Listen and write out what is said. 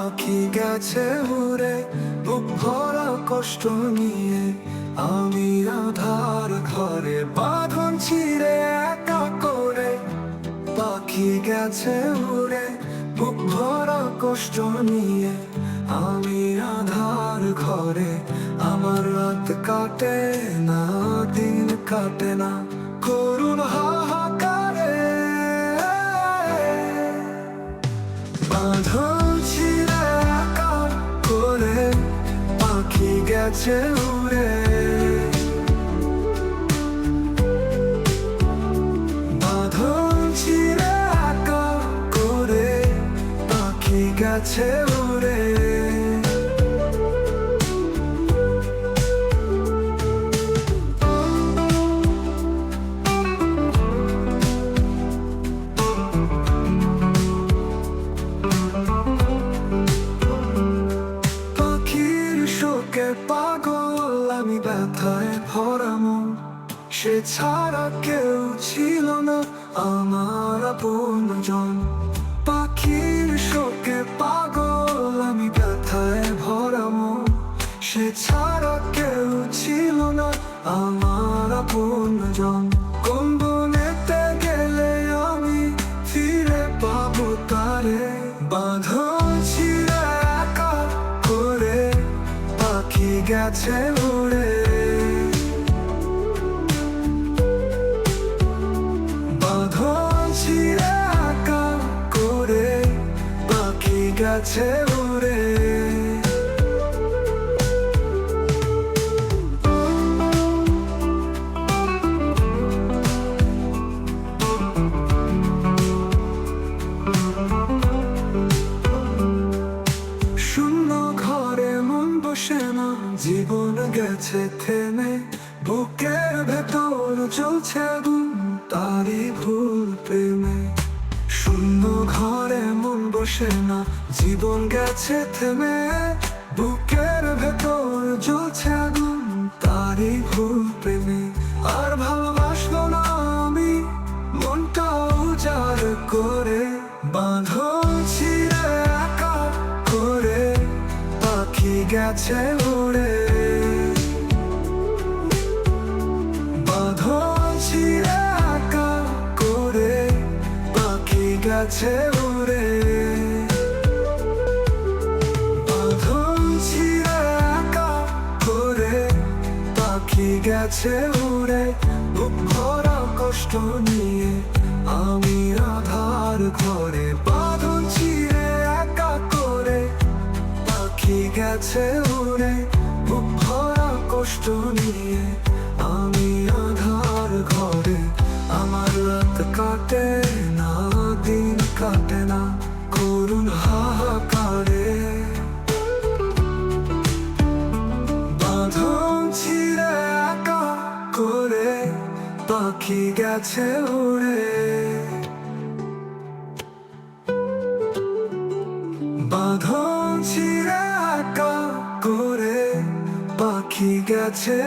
গেছে উড়ে, বুক ভরা কষ্ট নিয়ে আমি আধার ঘরে বাঁধন ছিঁড়ে একা করে। পাখি গেছে উড়ে, বুক ভরা কষ্ট নিয়ে আমি আধার ঘরে। আমার রাত কাটে না, দিন কাটে না, করুণ হাহাকারে গেছে উড়ে। বাঁধন ছিঁড়ে করে পাখি গেছে উড়ে। ভরা সে ছাড়া কেউ ছিল না আমার আপনজন পাখির শোকে পাগল, আমি ব্যথায় ভরা সে ছাড়া কেউ ছিল না আমার আপনজন কোন বনেতে গেলে আমি ফিরে পাবো তারে। বাঁধন ছিঁড়ে একা করে, পাখি গেছে উড়ে। গেছে উড়ে। শূন্য ঘরে মন বসে না, জীবন গেছে থেমে। বুকের ভেতর চলছে তারই ভুল প্রেমে। বসে না। জীবন গেছে থেমে, বুকের ভেতর জ্বলছে আগুন, তারই ভুল প্রেমে। আর ভালোবাসবো না আমি মনটা উজাড় করে। বাঁধন ছিঁড়ে একা করে, পাখি গেছে উড়ে। বাঁধন ছিঁড়ে একা করে, পাখি গেছে উড়ে। গেছে উড়ে ভরা কষ্ট নিয়ে আমি আধার ঘরে বাঁধন ছিঁড়ে একা করে। পাখি গেছে উড়ে বুক ভরা কষ্ট নিয়ে আমি আধার ঘরে। আমার রাত কাটে না। পাখি গেছে উড়ে। বাঁধন ছিঁড়ে একা করে পাখি গেছে